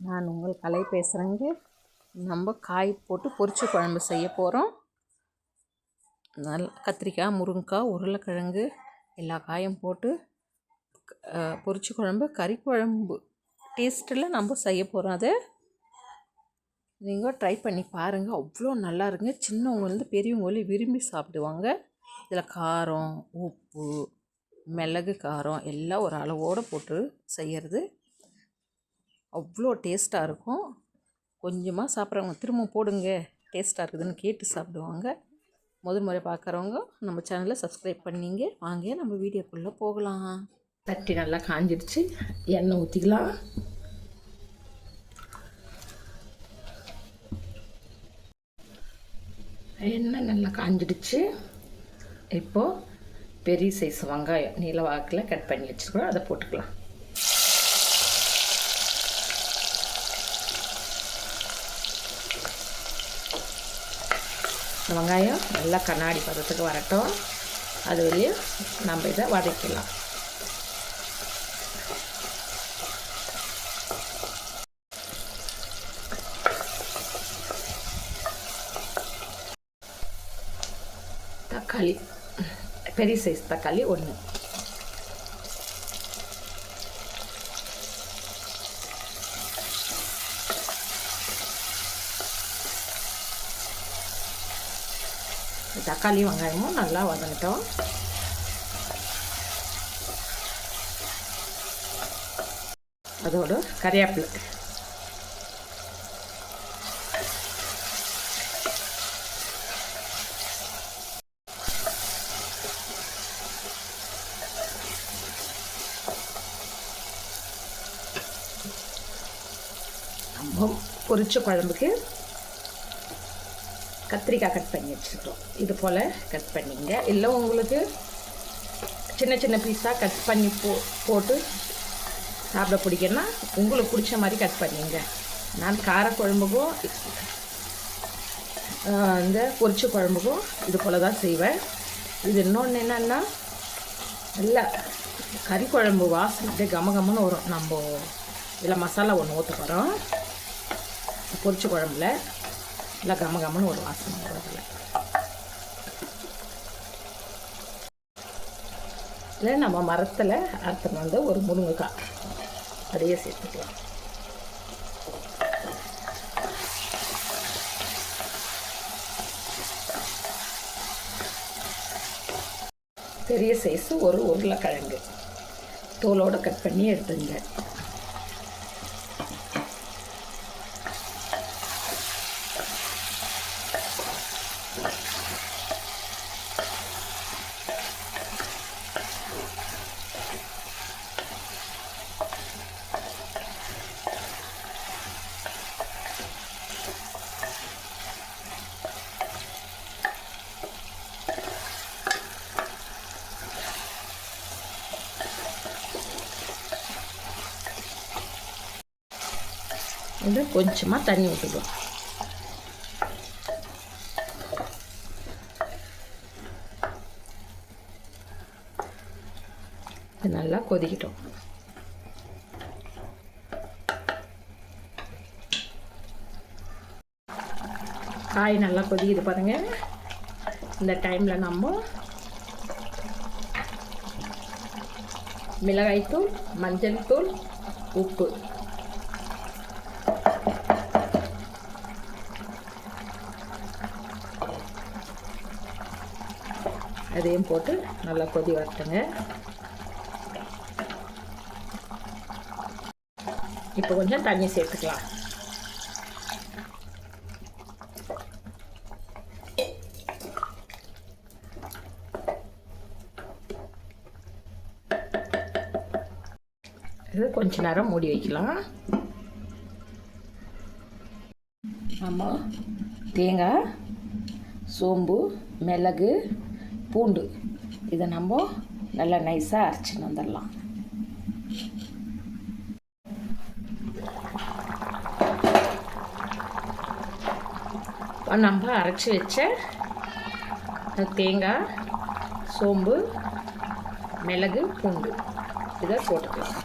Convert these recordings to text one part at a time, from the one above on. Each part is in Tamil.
நான் உங்கள் கலை பேசுகிறேங்க நம்ம காய் போட்டு பொரிச்சு குழம்பு செய்ய போகிறோம் நல் கத்திரிக்காய் முருங்கைக்காய் உருளைக்கிழங்கு எல்லா காயும் போட்டு பொரிச்சு பொரிச்ச குழம்பு கறி குழம்பு. டேஸ்ட்டில் நம்ம செய்ய போகிறோம் அதை. நீங்கள் ட்ரை பண்ணி பாருங்கள் அவ்வளோ நல்லா இருங்க சின்னவங்கலேருந்து பெரியவங்களே விரும்பி சாப்பிடுவாங்க. இதில் காரம் உப்பு மிளகு காரம் எல்லாம் ஒரு அளவோடு போட்டு செய்கிறது அவ்வளோ டேஸ்ட்டாக இருக்கும். கொஞ்சமாக சாப்பிட்றவங்க திரும்ப போடுங்க டேஸ்ட்டாக இருக்குதுன்னு கேட்டு சாப்பிடுவாங்க. முதல் முறை பார்க்குறவங்க நம்ம சேனலை சப்ஸ்கிரைப் பண்ணிங்க. வாங்க நம்ம வீடியோக்குள்ளே போகலாம். தட்டி நல்லா காஞ்சிடுச்சு. எண்ணெய் ஊற்றிக்கலாம் எண்ணெய் நல்லா காஞ்சிடுச்சு. இப்போது பெரிய சைஸ் வெங்காயம் நீல வாக்கில் கட் பண்ணி வச்சுருக்கோம். அதை போட்டுக்கலாம். இந்த வெங்காயம் நல்லா கண்ணாடி பதத்துக்கு வரட்டும். அது வெளியே நம்ம இதை வதக்கலாம் தக்காளி பெரிய சைஸ் தக்காளி ஒன்று தக்காளி வெங்காயமும் நல்லா வதங்கிட்டோம். அதோட கறிவேப்பிலை. பொரிச்ச குழம்புக்கு கத்திரிக்காய் கட் பண்ணி வச்சுருக்கோம். இது போல் கட் பண்ணிங்க. இல்லை உங்களுக்கு சின்ன சின்ன பீஸாக கட் பண்ணி போ போட்டு சாப்பிட பிடிக்குன்னா உங்களுக்கு பிடிச்ச மாதிரி கட் பண்ணிங்க. நான் காரக்குழம்புக்கும் குழம்புக்கும் இந்த பொரிச்ச குழம்புக்கும் இது போல் தான் செய்வேன். இது இன்னொன்று என்னென்னா நல்லா கறி குழம்பு வாசனை கமகமன்னு கம கமன்னு வரும். நம்ம இதில் மசாலா ஒன்று ஊற்ற போகிறோம் பொரிச்ச குழம்புல. நல்லா கம கமன்னு ஒரு வாசனை வரும் இல்லை நம்ம மரத்தில் அறுத்துன்னு வந்து ஒரு முருங்கைக்காய் அதையே சேர்த்துக்கலாம் பெரிய சைஸு ஒரு உருளைக்கிழங்கு தோலோடு கட் பண்ணி எடுத்துங்க. இது கொஞ்சமாக தண்ணி ஊற்றிக்கலாம் இது நல்லா கொதிக்கட்டும். காய் நல்லா கொதிக்குது பாருங்க. இந்த டைமில் நம்ம மிளகாய்த்தூள் மஞ்சள் தூள் உப்பு. அதையும் போட்டு நல்லா கொதி வரட்டுங்க. இப்போ கொஞ்சம் தண்ணி சேர்த்துக்கலாம். இது கொஞ்ச நேரம் மூடி வைக்கலாம். ஆமாம் தேங்காய் சோம்பு மிளகு பூண்டு. இதை நம்ம நல்லா நைஸாக அரைச்சின்னு வந்துடலாம். நம்ம அரைச்சி வச்ச தேங்காய் சோம்பு மிளகு பூண்டு இதை போட்டுக்கலாம்.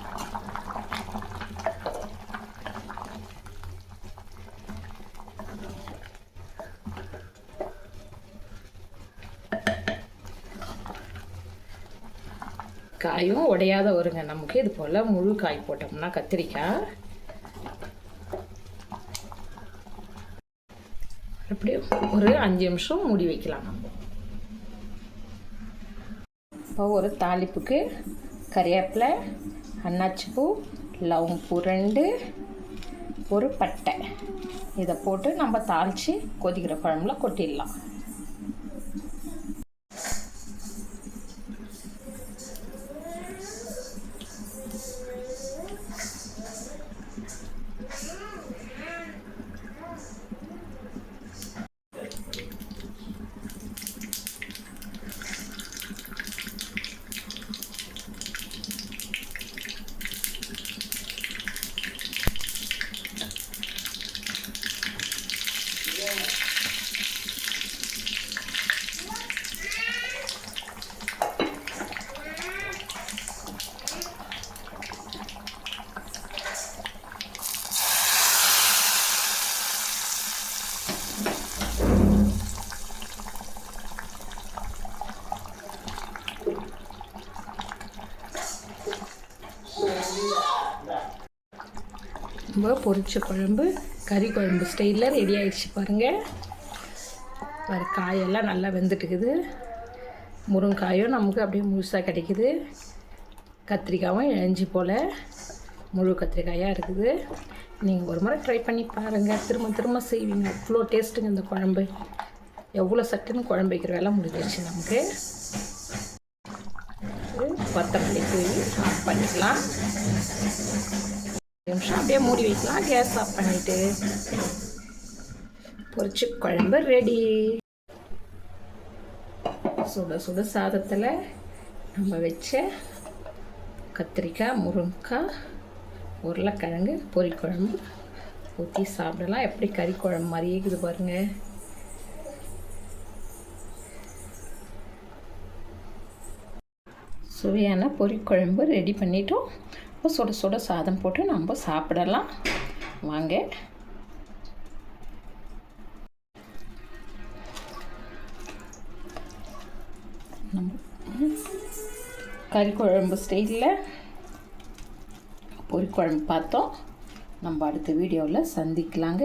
காயும் உடையாத வருங்க நமக்கு இது போல் முழு காய் போட்டோம்னா கத்திரிக்காய். அப்படியே ஒரு அஞ்சு நிமிஷம் மூடி வைக்கலாம் நம்ம. இப்போ ஒரு தாளிப்புக்கு கறிவேப்பிலை அன்னாச்சிப்பூ லவங்கப்பூ ரெண்டு ஒரு பட்டை. இதை போட்டு நம்ம தாளித்து கொதிக்கிற குழம்புல கொட்டிடலாம். நம்ம பொரிச்ச குழம்பு கறி குழம்பு ஸ்டைலில் ரெடி ஆகிடுச்சு பாருங்கள் வேறு காயெல்லாம் நல்லா வெந்துட்டுக்குது. முருங்காயும் நமக்கு அப்படியே முழுசாக கிடைக்குது. கத்திரிக்காயும் இழஞ்சி போல் முழு கத்திரிக்காயாக இருக்குது. நீங்கள் ஒரு முறை ட்ரை பண்ணி பாருங்கள் திரும்ப திரும்ப செய்வீங்க. அவ்வளோ டேஸ்ட்டுங்க இந்த குழம்பு. எவ்வளோ சட்டுன்னு குழம்பு வைக்கிற வேலை முடிஞ்சிருச்சு நமக்கு. கொத்தமல்லி தூவி ஆஃப் பண்ணிக்கலாம். நிமிஷம் அப்படியே மூடி வைக்கலாம். கேஸ் ஆஃப் பண்ணிவிட்டு பொரிச்சு குழம்பு ரெடி சுட சுட சாதத்தில் நம்ம வச்ச கத்திரிக்காய் முருங்கைக்காய் உருளைக்கிழங்கு பொரி குழம்பு ஊற்றி சாப்பிடலாம். எப்படி கறி குழம்பு மாதிரியே இருக்குது பாருங்கள் சுவையான பொரிக்குழம்பு ரெடி பண்ணிட்டோம். அப்போ சுட சுட சாதம் போட்டு நம்ம சாப்பிடலாம். வாங்க. நம்ம கறி குழம்பு ஸ்டைலில் பொரிக்குழம்பு பார்த்தோம். நம்ம அடுத்த வீடியோவில் சந்திக்கலாங்க.